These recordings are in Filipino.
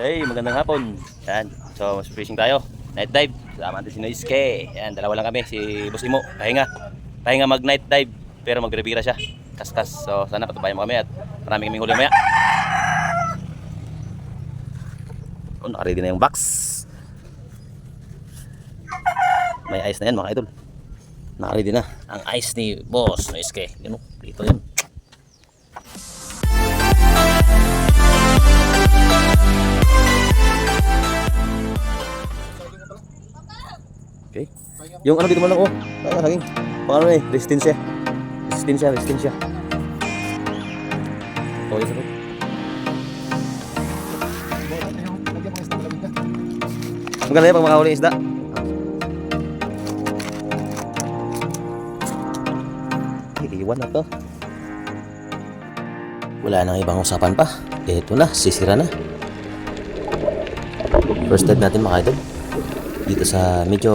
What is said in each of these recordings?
Hey, magandang hapon. Yan. So, mas fishing tayo. Night dive. Sama natin si Noiske. Yan, dalawa lang kami. Si Boss Imo. Pahinga. Pahinga mag night dive. Pero magrevira siya. Kaskas. So, sana patubayan mo kami at marami kaming huli maya. Oh, nakaready na yung box. May ice na yan mga idol. Nakaready na. Ang ice ni Boss Noiske. Yun, oh. dito yun. Okay. Yung ano dito mo lang oh. Ay, saging. Pang ano eh, resistensya. Resistensya, resistensya. Oh, yes, ano? Maganda yan pag makahuli isda. Iiwan na to. Wala nang ibang usapan pa. Ito na, sisira na. First dive natin mga idol dito sa medyo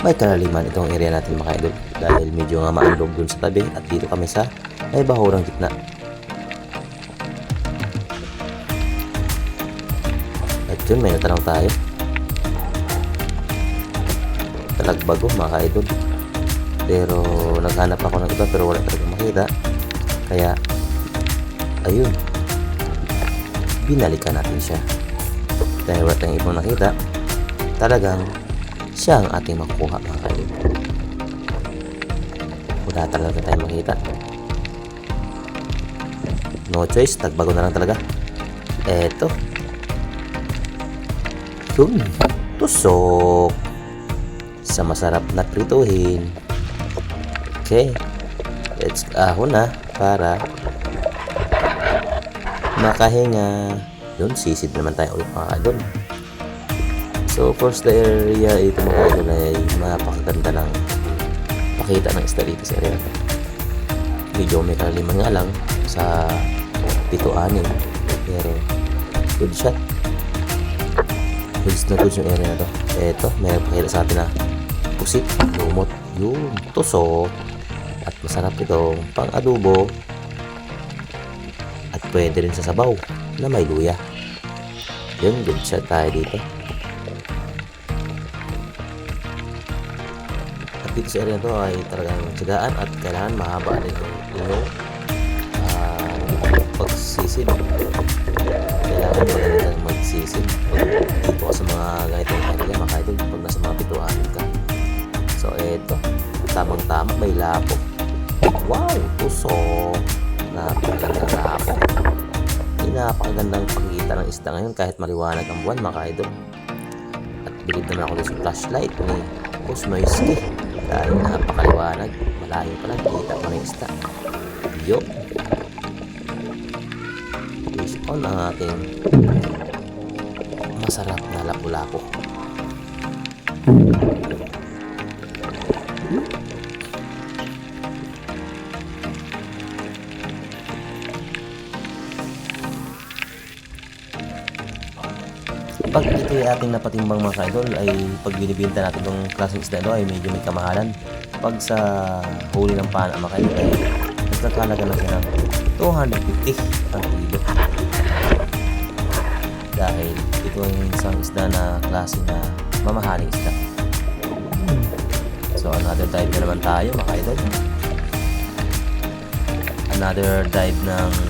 may kalaliman itong area natin mga idol. Dahil medyo nga maandog dun sa tabi at dito kami sa may bahurang gitna. At yun may natanong tayo. Talagbago mga idol. Pero naghanap ako ng iba pero wala talagang makita. Kaya ayun. Binalikan natin siya. Dahil wala tayong ibang nakita talagang siya ang ating makukuha mga kayo. Wala talaga tayong makita. No choice, tagbago na lang talaga. Eto. Yun. Tusok. Sa masarap na prituhin. Okay. Let's ahon na para makahinga. Yun, sisid naman tayo ulit mga idol. So, first the area ito mga idol ay mapakaganda lang pakita ng isda dito sa area. Medyo may kalaliman nga lang sa pito-anin pero good shot. Goods na goods yung area na to. Eto, may pakita sa atin na pusit, lumot, yun, tuso at masarap ito pang adobo at pwede rin sa sabaw na may luya. Yun, good shot tayo dito. Dito sa area na to ay talagang tsagaan at kailangan mahaba din yung inyong ah, pagsisid. Kailangan magaling kang magsisid. Dito ka sa mga ganitong area, mga idol, pag nasa mga pituhanin ka. So, eto. Tamang-tama, may lapo. Wow! Tuso! Napakagandang lapo. Napakagandang pagkita ng isda ngayon kahit maliwanag ang buwan, mga. At bilib naman ako sa flashlight ni Cosmoisky dahil napakaliwanag. Malayo pa lang, kita na yung isda. Yo! Fish on ang ating masarap na lapu-lapo. Pag ito ay ating napatimbang mga ka-idol ay pag binibinta natin itong klaseng isda ito ay medyo may kamahalan. Pag sa huli ng pana mga ka-idol ay mas nagkalaga lang siya ng 250 ang kilo. Dahil ito ay isang isda na klase na mamahaling isda. So another dive na naman tayo mga ka-idol. Another dive ng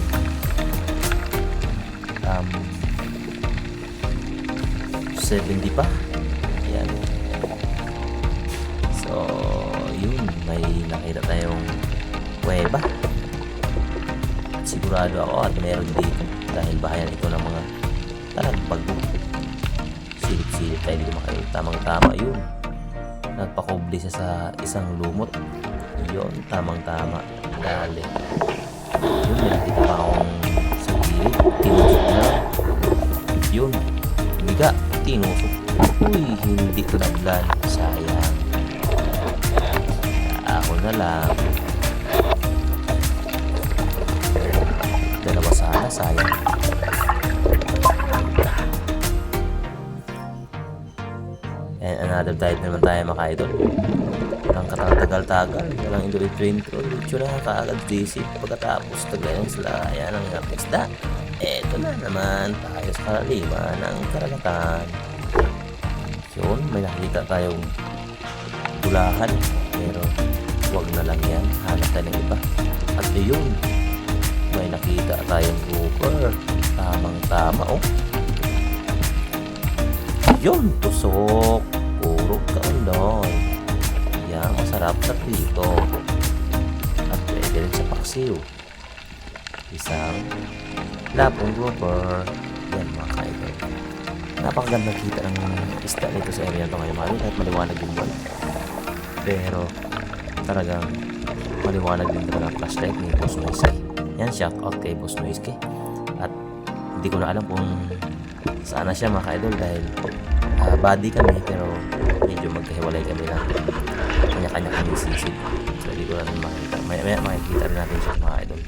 70 pa. Ayan. So, yun. May nakita tayong kuweba. At sigurado ako at meron dito. Dahil bahayan ito ng mga talagbag. Silip-silip tayo dito makayo. Tamang-tama yun. Nagpakubli siya sa isang lumot. Yun, tamang-tama. Dali. Yun, may nakita pa akong sa gilid. Tinusok na. Yun. Biga tinusok. Uy, hindi ko naglan. Sayang. Ako na lang. Dalawa sana, sayang. And another dive naman tayo mga idol. Ang katatagal-tagal, walang intro intro. Diretso na kaagad DC. Pagkatapos, tagayang sila. Ayan ang isda. Eto na naman tayo sa kalaliman ng karagatan. Yun, may nakita tayong bulahan. Pero wag na lang yan. Hanap tayo ng iba. At yun, may nakita tayong grouper. Tamang tama oh. Yun, tusok. Puro kaundoy. Yan, masarap sa prito. At pwede rin sa paksiw. Isang lapong grouper. Yan mga kaidol. Napakaganda kita ng isda nito sa area ito ngayon. Mahal kahit maliwanag yung buwan. Pero talagang maliwanag din talaga flashlight ni Boss Noisky. Yan, shout out kay Boss Noisky. At hindi ko na alam kung saan na siya mga kaidol dahil ah, body kami pero medyo magkahiwalay kami na kanya-kanya kami sisig. So hindi ko na rin makita. Maya maya makikita rin natin siya mga idol.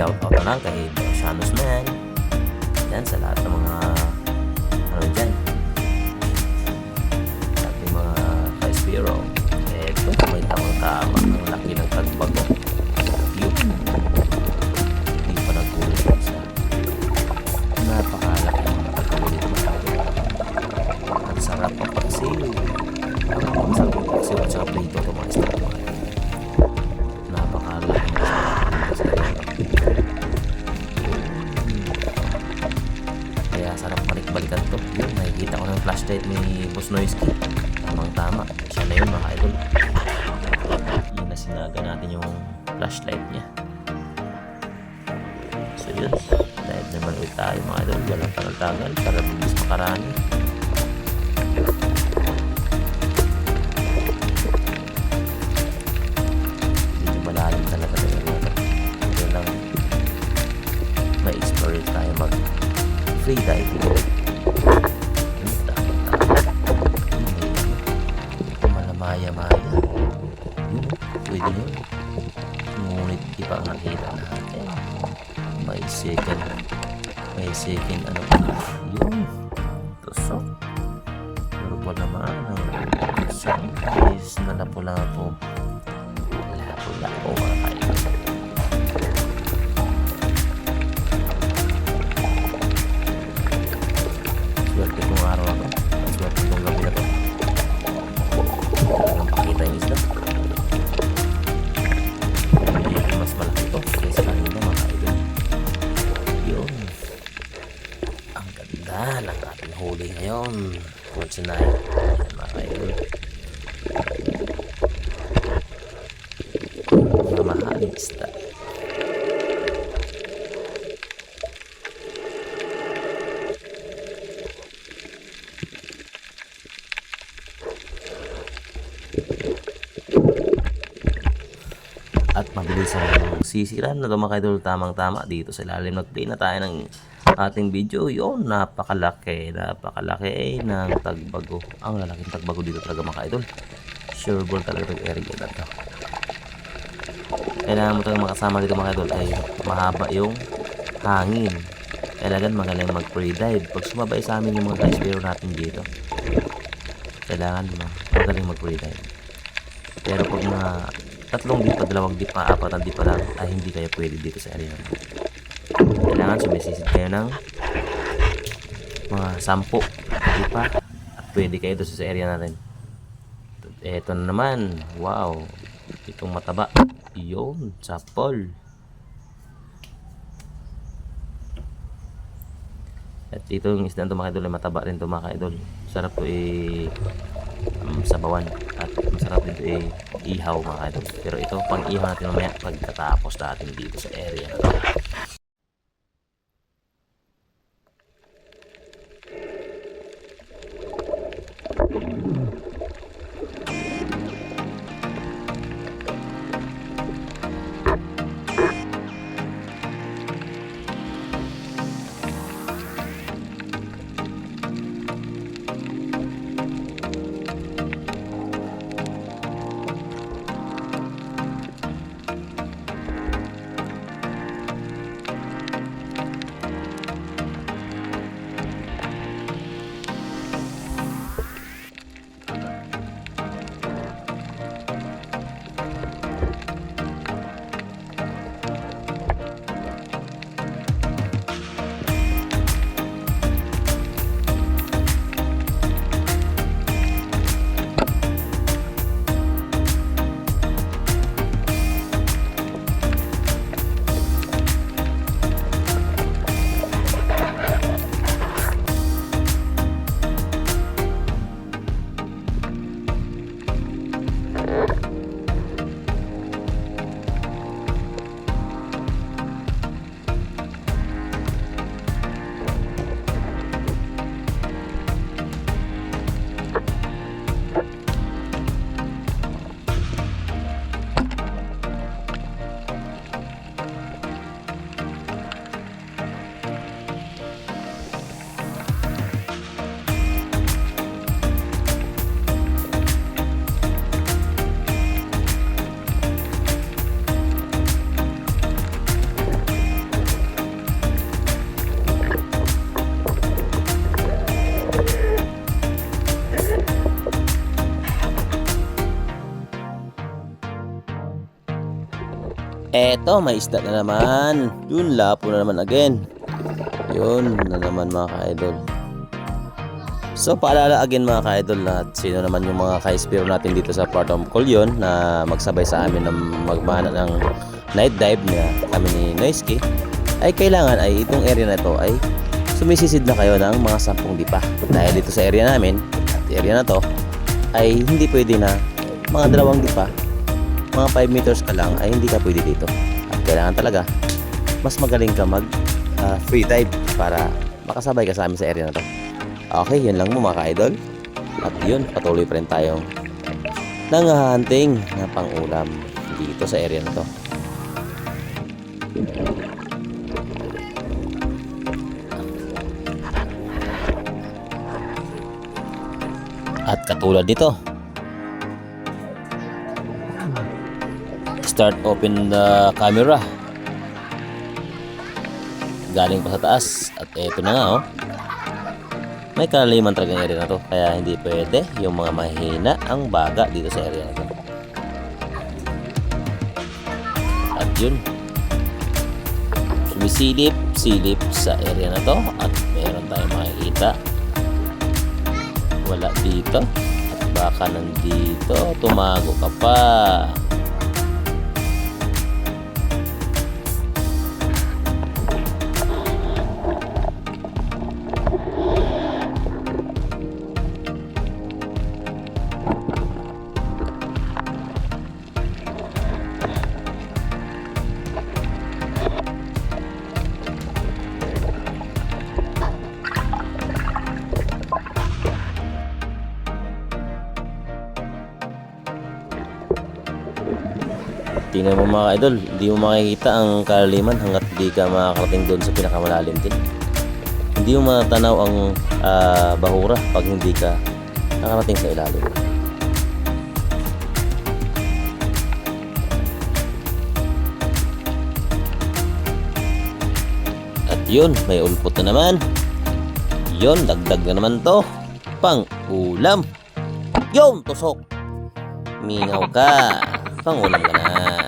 Shout out na lang kay Shanus Man. Yan, sa lahat ng mga Tamang tama. Siya na yun mga idol. Yun na sinaga natin yung flashlight niya. So yun, dahil naman ulit tayo mga idol. Walang tagal-tagal para bilis makarani. Medyo malalim talaga na to. Kaya lang may explore tayo mag free diving. Ang sisiran na mga idol. Tamang tama dito sa ilalim nag-play na tayo ng ating video. Yun napakalaki napakalaki ng tagbago. Ang lalaking tagbago dito talaga mga idol. Sure ball talaga itong area na to. Kailangan mo talaga makasama dito mga idol. Ay mahaba yung hangin. Kailangan magaling mag free dive pag sumabay sa amin yung mga guys natin dito kailangan ma- magaling mag free dive pero pag mga tatlong dipa, dalawang dipa, apat na dipa lang, ay hindi kayo pwede dito sa area to. Kailangan sumisisid kayo ng mga sampu dipa at pwede kayo dito sa area natin. Eto na naman, wow, itong mataba, yun, sapol. At ito yung isda to mga idol mataba rin to mga. Sarap to i um, sabawan at masarap din to i ihaw mga idol. Pero ito pang ihaw natin mamaya pagkatapos natin dito sa area na to. Eto, may isda na naman. Yun, lapo na naman again. Yun na naman mga ka-idol. So paalala again mga ka-idol at sino naman yung mga ka-espiro natin dito sa Port of Colyon na magsabay sa amin na magmana ng night dive na kami ni Noisky ay kailangan ay itong area na ito ay sumisisid na kayo ng mga 10 dipa. Dahil dito sa area namin, at area na to, ay hindi pwede na mga dalawang dipa, mga 5 meters ka lang ay hindi ka pwede dito. Kailangan talaga mas magaling ka mag ah, free dive para makasabay ka sa amin sa area na to. Okay, yun lang mo mga ka-idol. At yun, patuloy pa rin tayong nanghahunting na pang-ulam dito sa area na to. At katulad nito, start open the camera. Galing pa sa taas. At eto na nga oh. May kalaliman talaga yung area na to kaya hindi pwede yung mga mahina ang baga dito sa area na to. At yun. Sumisilip silip sa area na to at meron tayong makikita. Wala dito. At baka nandito tumago ka pa mga idol, hindi mo makikita ang kalaliman hanggat hindi ka makakarating doon sa pinakamalalim din. Hindi mo matanaw ang ah, bahura pag hindi ka nakarating sa ilalim. At yun, may ulpot na naman. Yun, dagdag na naman to. Pang ulam. Yun, tusok. Mingaw ka. Pangulam ka na.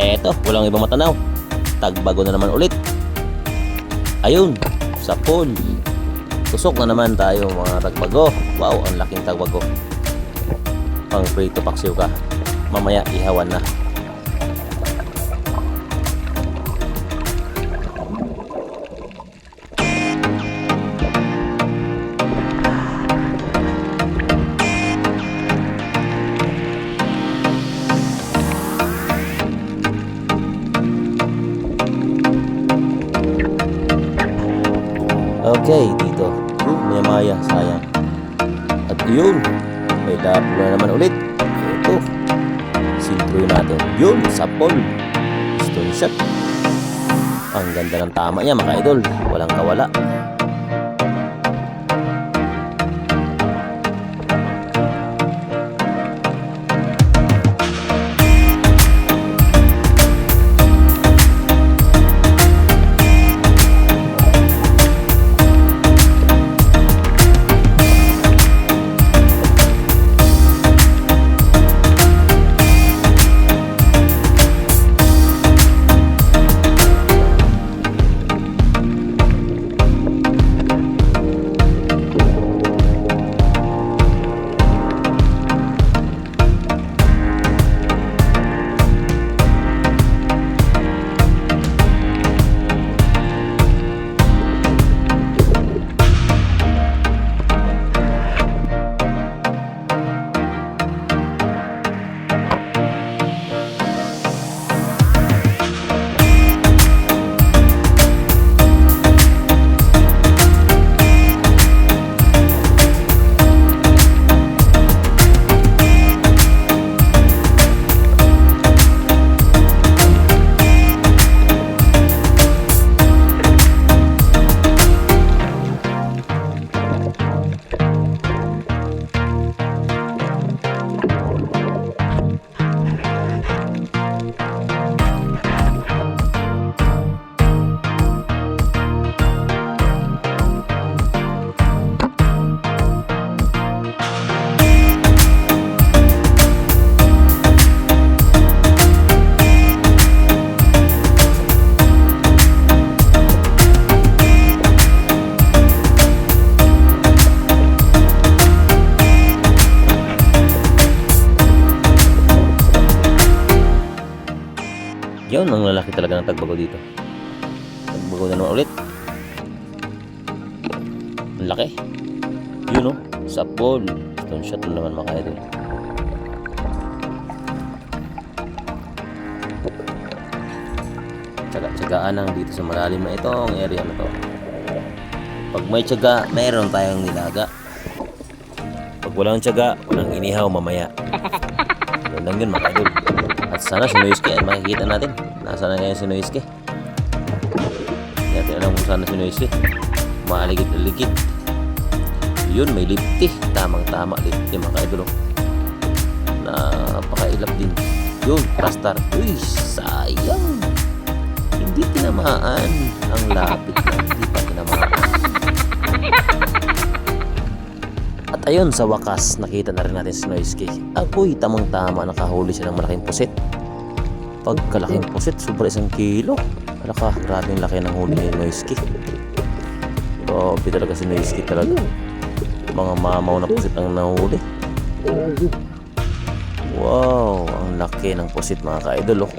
Eto, walang ibang matanaw. Tagbago na naman ulit. Ayun, sa pool. Tusok na naman tayo mga tagbago. Wow, ang laking tagbago. Pang prito paksiw ka. Mamaya ihawan na. Okay, dito. May maya, sayang. At yun, may dapo na naman ulit. Ito. Sintro natin. Yun, sapol. Stone shot. Ang ganda ng tama niya, mga idol. Walang kawala. Ang lalaki talaga ng tagbago dito. Tagbago na naman ulit. Ang laki. Yun o. Sa ball. Stone shot na naman mga idol. Tsaga-tsagaan lang dito sa malalim na itong area na to. Pag may tsaga, mayroon tayong nilaga. Pag walang tsaga, walang inihaw mamaya. Yun lang yun mga idol. At sana si Noisky ay makikita natin. Nasaan na ngayon si Noisky? Hindi natin alam kung saan na si Noisky. Maaligid-aligid. Yun, may lipti. Tamang-tama lipti mga idol. oh. Napakailap din. Yun, rastar. Uy, sayang. Hindi tinamaan. Ang lapit na. Hindi pa tinamaan. At ayun, sa wakas, nakita na rin natin si Noisky. Agoy, tamang-tama, nakahuli siya ng malaking pusit. Pagkalaking pusit, sobra isang kilo. Ano ka, grabe yung laki ng huli ni Noisky. Grabe talaga si Noisky talaga. Mga mamaw na pusit ang nahuli. Wow, ang laki ng pusit mga ka-idol. Oh.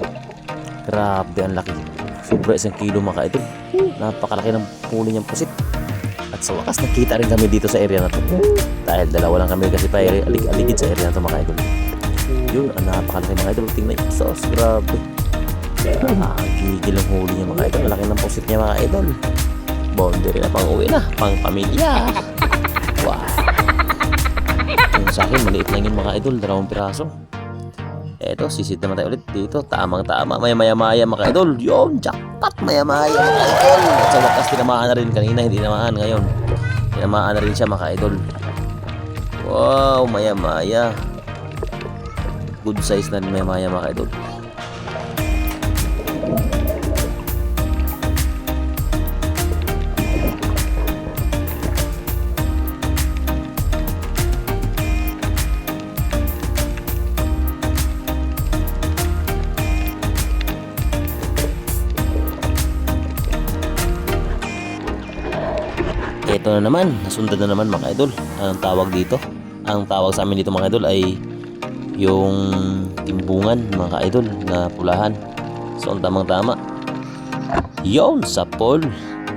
Grabe, ang laki. Sobra isang kilo mga ka-idol. Napakalaki ng huli niyang pusit. At sa wakas, nakita rin kami dito sa area na to. Dahil dalawa lang kami kasi pa alig-aligid sa area na to mga idol. Yun, ang napakalaki mga idol. Tingnan yung sauce, grabe. Ah, gigil ang huli niya mga idol. Malaki ng pusit niya mga idol. Boundary na pang uwi na, pang pamilya. Wow. Yung sa akin, maliit lang yun mga idol. Dalawang piraso. Eto, sisit naman tayo ulit dito. Tamang tama. Maya maya maya mga idol. Yun, jackpot maya maya mga idol. At sa wakas, tinamaan na rin kanina. Hindi tinamaan ngayon. Tinamaan na rin siya mga idol. Wow, maya maya. Good size na maya maya mga idol. Ito na naman, nasundan na naman mga idol. Anong tawag dito? Ang tawag sa amin dito mga idol ay yung timbungan mga idol na pulahan. So ang tamang tama. Yon sa pol.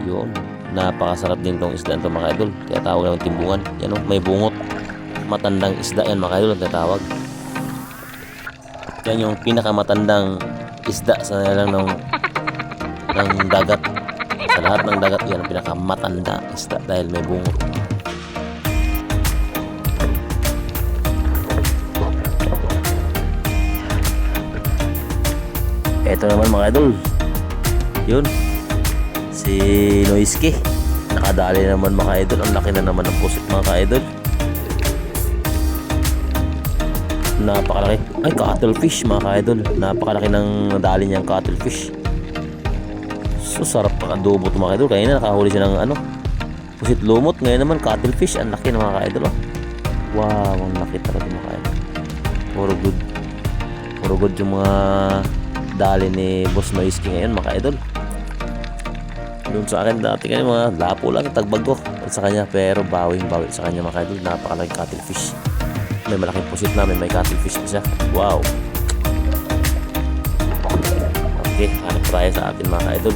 Yon. Napakasarap din tong isda nito mga idol. Kaya tawag ng timbungan. Yan o, may bungot. Matandang isda yan mga idol ang tatawag. Yan yung pinakamatandang isda sa lang ng ng dagat sa lahat ng dagat yan ang pinakamatanda isda dahil may bungot eto naman mga idol yun si Noisky nakadali naman mga idol ang laki na naman ng pusit mga ka-idol napakalaki ay cuttlefish mga ka-idol napakalaki ng nadali niyang cuttlefish So sarap pang adobo ito mga idol. Kanina nakahuli siya ng ano, pusit lumot. Ngayon naman cuttlefish. Ang laki ng mga ka-idol. Oh. Wow, ang laki talaga mga ka-idol. Puro good. Puro good yung mga dali ni Boss Noisky ngayon mga ka-idol. Doon sa akin dati kanina mga lapo lang tagbag ko sa kanya pero bawing bawi sa kanya mga ka-idol. Napakalaking cuttlefish. May malaking pusit na may cuttlefish siya. Wow. Okay, hanap tayo sa atin mga ka-idol.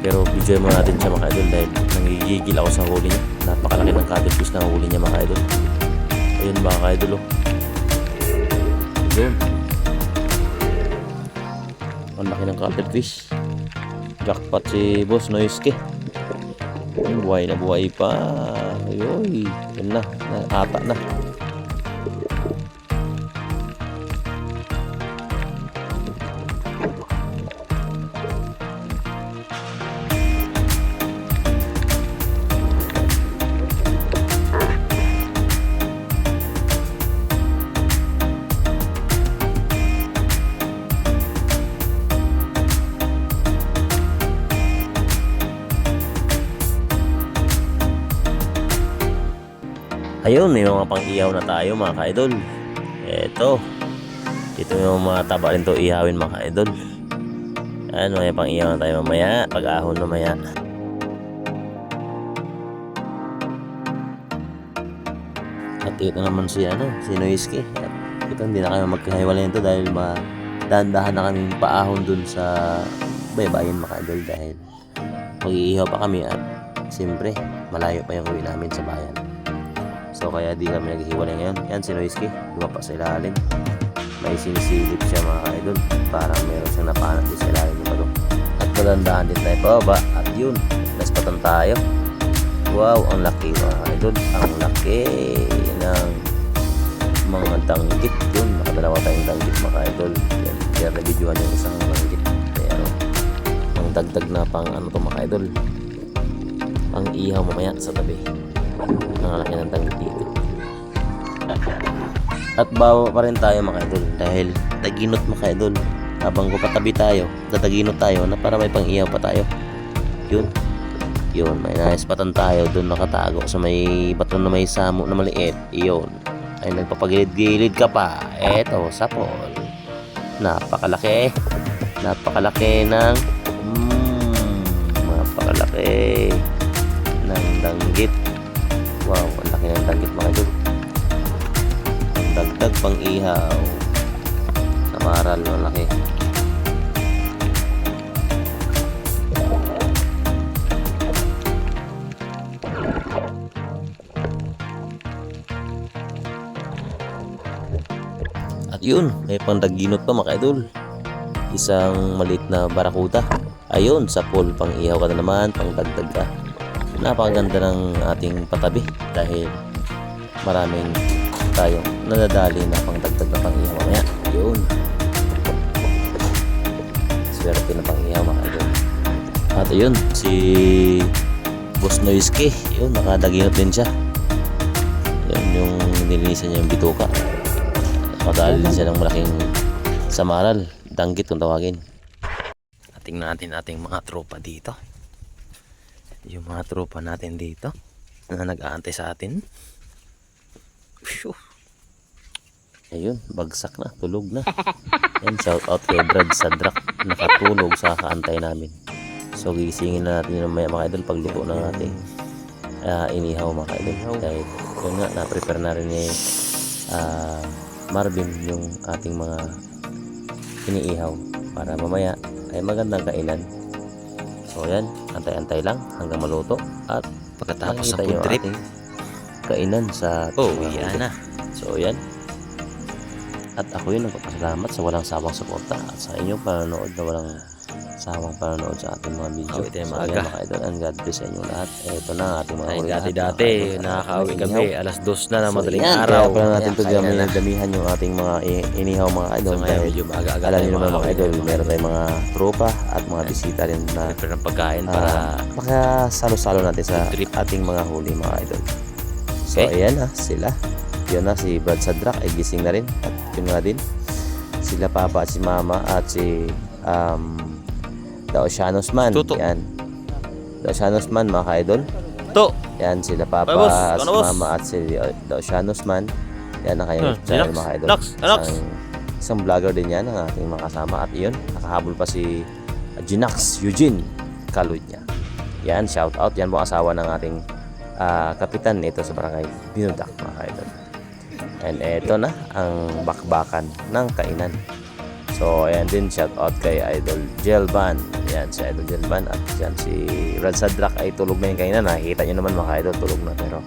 Pero video mo natin siya mga idol dahil nangigigil ako sa huli niya. Napakalaki ng cuttlefish na huli niya mga idol. Ayun mga idol oh. Ayun. Ang laki ng cuttlefish. Jackpot si Boss Noisky. Ayun, buhay na buhay pa. Ayun, yun na. Ata na. Ayun, may mga pang-ihaw na tayo mga ka-idol. Eto. Ito yung mga taba rin to ihawin mga ka-idol. Ayan, may pang-ihaw na tayo mamaya. Pag-ahon mamaya. At ito naman si ano, si Noisky. Ito hindi na kayo magkahiwalay nito dahil ma dahan-dahan na kami paahon dun sa baybayin mga idol dahil mag-iihaw pa kami at siyempre malayo pa yung uwi namin sa bayan. So kaya di kami naghihiwalay ngayon. Yan si Noisky, lumapa sa ilalim. May sinisilip siya mga idol. Parang meron siyang napanat sa ilalim ng bato. At malandahan din tayo pababa. At yun, naspatan tayo. Wow, ang laki mga idol. Ang laki ng mga danggit yun. Nakadalawa tayong danggit mga idol. Yan, kaya na-videoan yung isang danggit. Kaya ano, ang dagdag na pang ano to mga idol. Pang ihaw mamaya sa tabi. Ang laki ng danggit dito. At bawa pa rin tayo mga idol dahil taginot mga idol. Habang kupatabi tayo, tataginot tayo na para may pang ihaw pa tayo. Yun. Yun, may naispatan tayo doon nakatago sa may bato na may samo na maliit. Yun. Ay nagpapagilid-gilid ka pa. Eto, sapol. Napakalaki. Napakalaki ng mm, napakalaki ng danggit. Wow, ang danggit mga idol. Dagdag pang ihaw. Namaral ng laki. At yun, may pandaginot pa mga idol. Isang maliit na barakuta. Ayun, sa pool pang ihaw ka na naman, pang dagdag ka. Napakaganda ng ating patabi dahil maraming tayong nadadali na pang dagdag na pang ihaw mamaya. Yun. Swerte na pang ihaw mga idol. At ayun, si Boss Noisky, yun, nakadaginot din siya. Yun yung nilinisan niya yung bituka. Nakadali din siya ng malaking samaral. Danggit kung tawagin. At tingnan natin ating mga tropa dito. Yung mga tropa natin dito na nag-aantay sa atin. Phew. Ayun, bagsak na, tulog na. Yan, shout out kay Brad Sadrak. Nakatulog sa kaantay namin. So, gigisingin na natin yung mga idol pagluto ng ating ah, inihaw mga idol. Dahil, yun nga, na-prepare na rin ni ah, Marvin yung ating mga iniihaw para mamaya ay magandang kainan. So yan, antay-antay lang hanggang maluto at Pagkatapos sa food trip, kainan sa oh, yan na. So yan. At ako yun nagpapasalamat sa walang sawang suporta at sa inyong panonood na walang sawang panonood sa ating mga video. Awit tayo so maaga. mga idol and God bless sa inyong lahat. Ito na ang ating mga Ay, mga idol. nakakauwi kami. Alas dos na ng So, madaling yan, araw. Kaya pala natin ito dami, na. damihan yung ating mga inihaw mga So idol. ngayon, dahil medyo maaga-aga alam niyo naman mga idol, meron tayong mga tropa mga bisita rin na Prepare ng pagkain para uh, makasalo-salo natin sa trip. ating mga huli mga idol. So Okay. ayan na sila. Yun na si Brad Sadrak ay gising na rin at yun nga din. Sila Papa at si Mama at si um, The Oceanos Man. Tuto. Yan. The Oceanos Man mga ka-idol. to. Yan sila Papa Ay, at Ano, si boss? Mama at si The Oceanos Man. Yan ang kanyang Hmm, channel mga idol. Relax, relax. Isang, isang vlogger din yan ang ating mga kasama. At yun, nakahabol pa si Ginax Eugene Kalunya. Yan, shout out. Yan po asawa ng ating ah, kapitan ito sa barangay Binudak mga idol. And eto na ang bakbakan ng kainan. So, ayan din, shout out kay Idol Jelban. Yan, si Idol Jelban. At yan, si Rad Sadrak ay tulog na yung kainan. Nakikita nyo naman mga idol, tulog na. Pero,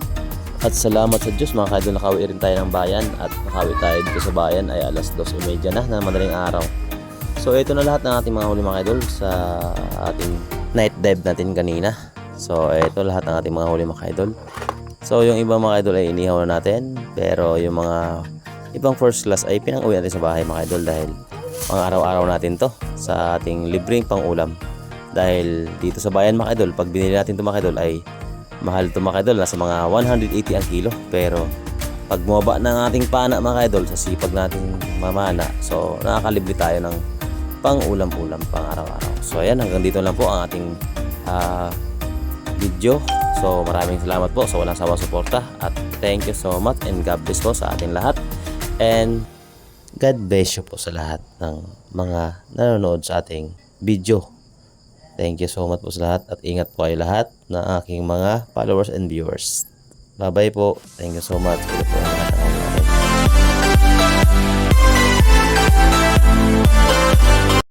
at salamat sa Diyos mga idol, nakauwi rin tayo ng bayan. At nakauwi tayo dito sa bayan ay alas 2.30 na na madaling araw. So, ito na lahat ng ating mga huli mga idol sa ating night dive natin kanina. So, ito lahat ng ating mga huli mga idol. So, yung ibang mga idol ay inihaw na natin. Pero yung mga ibang first class ay pinang-uwi natin sa bahay mga idol dahil pang araw-araw natin to sa ating libreng pang-ulam. Dahil dito sa bayan mga idol, pag binili natin ito mga idol ay mahal ito mga idol, nasa mga 180 ang kilo. Pero pag bumaba ng ating pana mga idol sa sipag nating mamana, so nakakalibre tayo ng pang-ulam-ulam pang araw-araw. So ayan, hanggang dito lang po ang ating ah, video. So maraming salamat po sa walang sawang suporta at thank you so much and God bless po sa ating lahat. And God bless you po sa lahat ng mga nanonood sa ating video. Thank you so much po sa lahat at ingat po kayo lahat ng aking mga followers and viewers. Bye-bye po. Thank you so much.